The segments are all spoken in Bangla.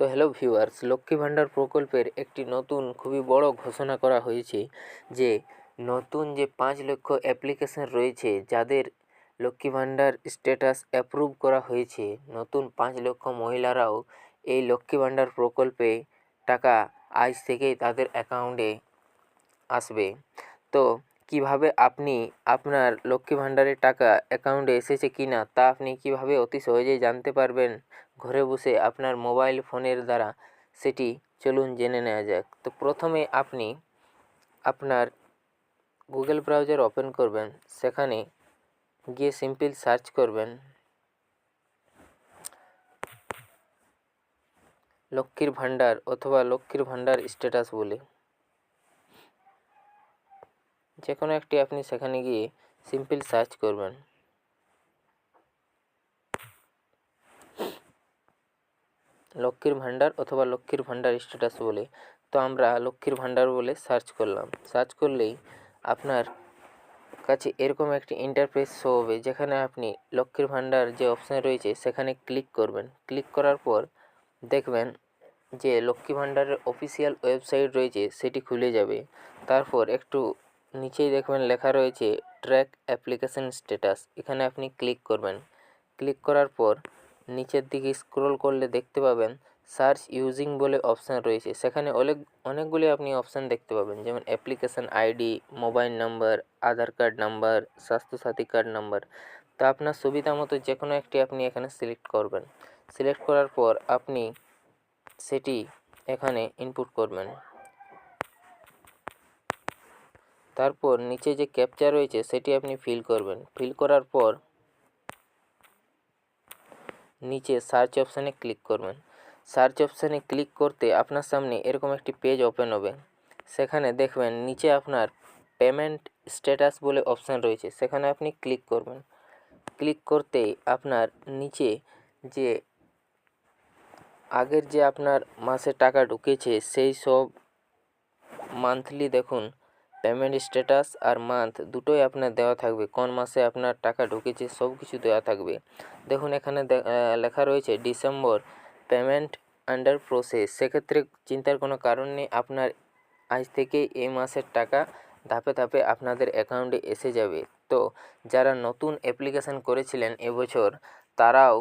তো হ্যালো ভিউয়ার্স লক্ষ্মী ভাণ্ডার প্রকল্পের একটি নতুন, খুবই বড় ঘোষণা করা হয়েছে যে, নতুন যে পাঁচ লক্ষ অ্যাপ্লিকেশন রয়েছে, যাদের লক্ষ্মী ভাণ্ডার স্ট্যাটাস অ্যাপ্রুভ করা হয়েছে, নতুন পাঁচ লক্ষ মহিলারাও এই লক্ষ্মী ভাণ্ডার প্রকল্পে টাকা আজ থেকেই তাদের অ্যাকাউন্টে আসবে। তো কীভাবে আপনি আপনার লক্ষ্মী ভাণ্ডারের টাকা অ্যাকাউন্টে এসেছে কি না তা আপনি কীভাবে অতি সহজেই জানতে পারবেন? ঘরে বসে আপনার মোবাইল ফোনের দ্বারা সেটি চলুন জেনে নেওয়া যাক। তো প্রথমে আপনি আপনার গুগল ব্রাউজার ওপেন করবেন। সেখানে গিয়ে সিম্পল সার্চ করবেন লক্ষ্মীর ভাণ্ডার অথবা লক্ষ্মীর ভাণ্ডার স্ট্যাটাস বলে। যে কোনো একটি আপনি সেখানে গিয়ে সিম্পল সার্চ করবেন। লক্ষ্মীর ভাণ্ডার অথবা লক্ষ্মীর ভাণ্ডার স্ট্যাটাস বলে। তো আমরা লক্ষ্মীর ভাণ্ডার বলে সার্চ করলাম। সার্চ করলেই আপনার কাছে এরকম একটি ইন্টারফেস শো হবে, যেখানে আপনি লক্ষ্মীর ভাণ্ডার যে অপশান রয়েছে, সেখানে ক্লিক করবেন। ক্লিক করার পর দেখবেন যে লক্ষ্মী ভাণ্ডারের অফিসিয়াল ওয়েবসাইট রয়েছে, সেটি খুলে যাবে। তারপর একটু নিচেই দেখবেন লেখা রয়েছে ট্র্যাক অ্যাপ্লিকেশন স্ট্যাটাস এখানে আপনি ক্লিক করবেন। ক্লিক করার পর নিচের দিকে স্ক্রল করলে দেখতে পাবেন সার্চ ইউজিং বলে অপশান রয়েছে। সেখানে অনেক অনেকগুলি আপনি অপশান দেখতে পাবেন। যেমন application ID mobile number Aadhaar card number Swasthya Sathi card number তা আপনার সুবিধা মতো যে কোনো একটি আপনি এখানে সিলেক্ট করবেন। সিলেক্ট করার পর আপনি সেটি এখানে ইনপুট করবেন। তারপর নিচে যে ক্যাপচা রয়েছে, সেটি আপনি ফিল করবেন। ফিল করার পর নিচে সার্চ অপশানে ক্লিক করবেন। সার্চ অপশানে ক্লিক করতে আপনার সামনে এরকম একটি পেজ ওপেন হবে। সেখানে দেখবেন নিচে আপনার পেমেন্ট স্ট্যাটাস বলে অপশান রয়েছে, সেখানে আপনি ক্লিক করবেন। ক্লিক করতেই আপনার নিচে যে আগের যে আপনার মাসে টাকা ঢুকেছে, সেই সব মান্থলি দেখুন পেমেন্ট স্ট্যাটাস আর মান্থ দুটোই আপনার দেওয়া থাকবে। কোন মাসে আপনার টাকা ঢুকেছে সব কিছু দেওয়া থাকবে। দেখুন এখানে লেখা রয়েছে ডিসেম্বর পেমেন্ট আন্ডার প্রসেস সেক্ষেত্রে চিন্তার কোনো কারণ নেই, আপনার আজ থেকেই এই মাসের টাকা ধাপে ধাপে আপনাদের অ্যাকাউন্টে এসে যাবে। তো যারা নতুন অ্যাপ্লিকেশান করেছিলেন এবছর, তারাও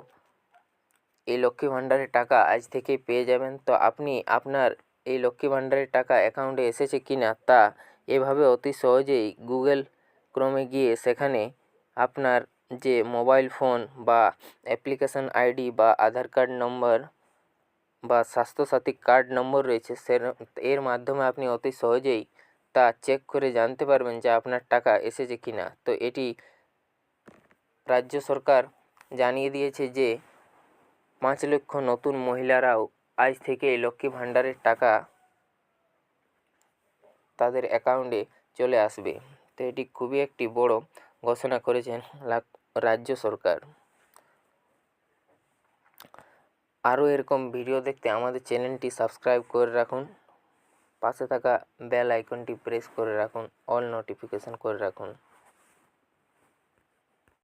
এই লক্ষ্মী ভাণ্ডারের টাকা আজ থেকেই পেয়ে যাবেন। তো আপনি আপনার এই লক্ষ্মী ভাণ্ডারের টাকা অ্যাকাউন্টে এসেছে কি না তা এভাবে অতি সহজেই গুগল ক্রোমে গিয়ে সেখানে আপনার যে মোবাইল ফোন বা অ্যাপ্লিকেশান আইডি বা আধার কার্ড নম্বর বা স্বাস্থ্যসাথী কার্ড নম্বর রয়েছে সে এর মাধ্যমে আপনি অতি সহজেই তা চেক করে জানতে পারবেন যে আপনার টাকা এসেছে কি না তো এটি রাজ্য সরকার জানিয়ে দিয়েছে যে পাঁচ লক্ষ নতুন মহিলারাও আজ থেকে লক্ষ্মী ভাণ্ডারের টাকা তাদের অ্যাকাউন্টে চলে আসবে। তো এটি খুবই একটি বড় ঘোষণা করেছেন রাজ্য সরকার। আরও এরকম ভিডিও দেখতে আমাদের চ্যানেলটি সাবস্ক্রাইব করে রাখুন। পাশে থাকা বেল আইকনটি প্রেস করে রাখুন অল নোটিফিকেশান করে রাখুন।